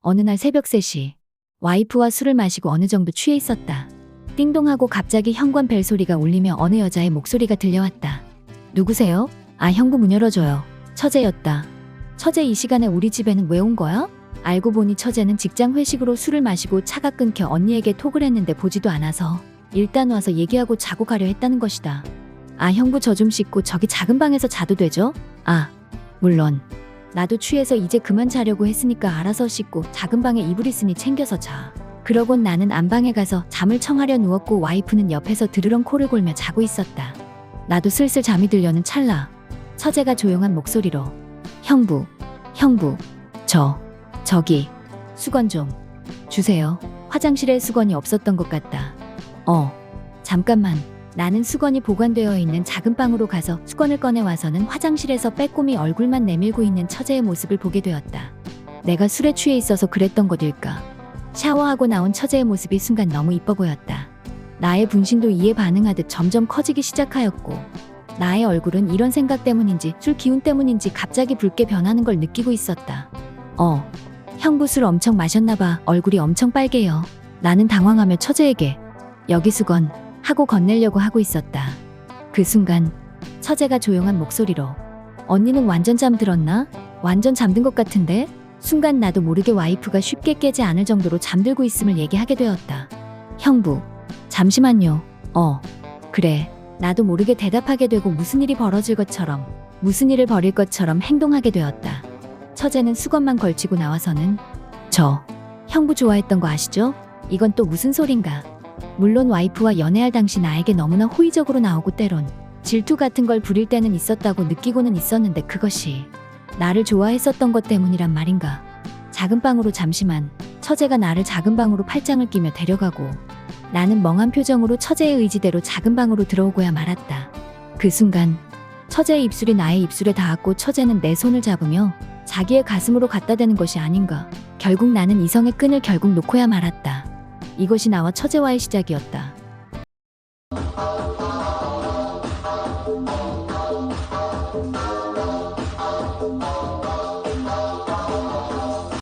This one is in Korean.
어느 날 새벽 3시 와이프와 술을 마시고 어느 정도 취해 있었다. 띵동하고 갑자기 현관 벨 소리가 울리며 어느 여자의 목소리가 들려왔다. 누구세요? 아 형부 문 열어줘요. 처제였다. 처제 이 시간에 우리 집에는 왜 온 거야? 알고 보니 처제는 직장 회식으로 술을 마시고 차가 끊겨 언니에게 톡을 했는데 보지도 않아서 일단 와서 얘기하고 자고 가려 했다는 것이다. 아 형부 저 좀 씻고 저기 작은 방에서 자도 되죠? 아 물론 나도 취해서 이제 그만 자려고 했으니까 알아서 씻고 작은 방에 이불 있으니 챙겨서 자. 그러곤 나는 안방에 가서 잠을 청하려 누웠고 와이프는 옆에서 드르렁 코를 골며 자고 있었다. 나도 슬슬 잠이 들려는 찰나 처제가 조용한 목소리로 형부, 형부, 저, 저기 수건 좀 주세요. 화장실에 수건이 없었던 것 같다. 어, 잠깐만. 나는 수건이 보관되어 있는 작은 방으로 가서 수건을 꺼내 와서는 화장실에서 빼꼼히 얼굴만 내밀고 있는 처제의 모습을 보게 되었다. 내가 술에 취해 있어서 그랬던 것일까? 샤워하고 나온 처제의 모습이 순간 너무 이뻐 보였다. 나의 분신도 이에 반응하듯 점점 커지기 시작하였고, 나의 얼굴은 이런 생각 때문인지 술 기운 때문인지 갑자기 붉게 변하는 걸 느끼고 있었다. 어, 형부 술 엄청 마셨나봐. 얼굴이 엄청 빨개요. 나는 당황하며 처제에게 여기 수건 하고 건네려고 하고 있었다. 그 순간 처제가 조용한 목소리로 언니는 완전 잠들었나? 완전 잠든 것 같은데? 순간 나도 모르게 와이프가 쉽게 깨지 않을 정도로 잠들고 있음을 얘기하게 되었다. 형부, 잠시만요. 어, 그래. 나도 모르게 대답하게 되고 무슨 일이 벌어질 것처럼, 무슨 일을 벌일 것처럼 행동하게 되었다. 처제는 수건만 걸치고 나와서는 저, 형부 좋아했던 거 아시죠? 이건 또 무슨 소린가? 물론 와이프와 연애할 당시 나에게 너무나 호의적으로 나오고 때론 질투 같은 걸 부릴 때는 있었다고 느끼고는 있었는데 그것이 나를 좋아했었던 것 때문이란 말인가. 작은 방으로 잠시만 처제가 나를 작은 방으로 팔짱을 끼며 데려가고 나는 멍한 표정으로 처제의 의지대로 작은 방으로 들어오고야 말았다. 그 순간 처제의 입술이 나의 입술에 닿았고 처제는 내 손을 잡으며 자기의 가슴으로 갖다 대는 것이 아닌가. 결국 나는 이성의 끈을 결국 놓고야 말았다. 이것이 나와 처제와의 시작이었다.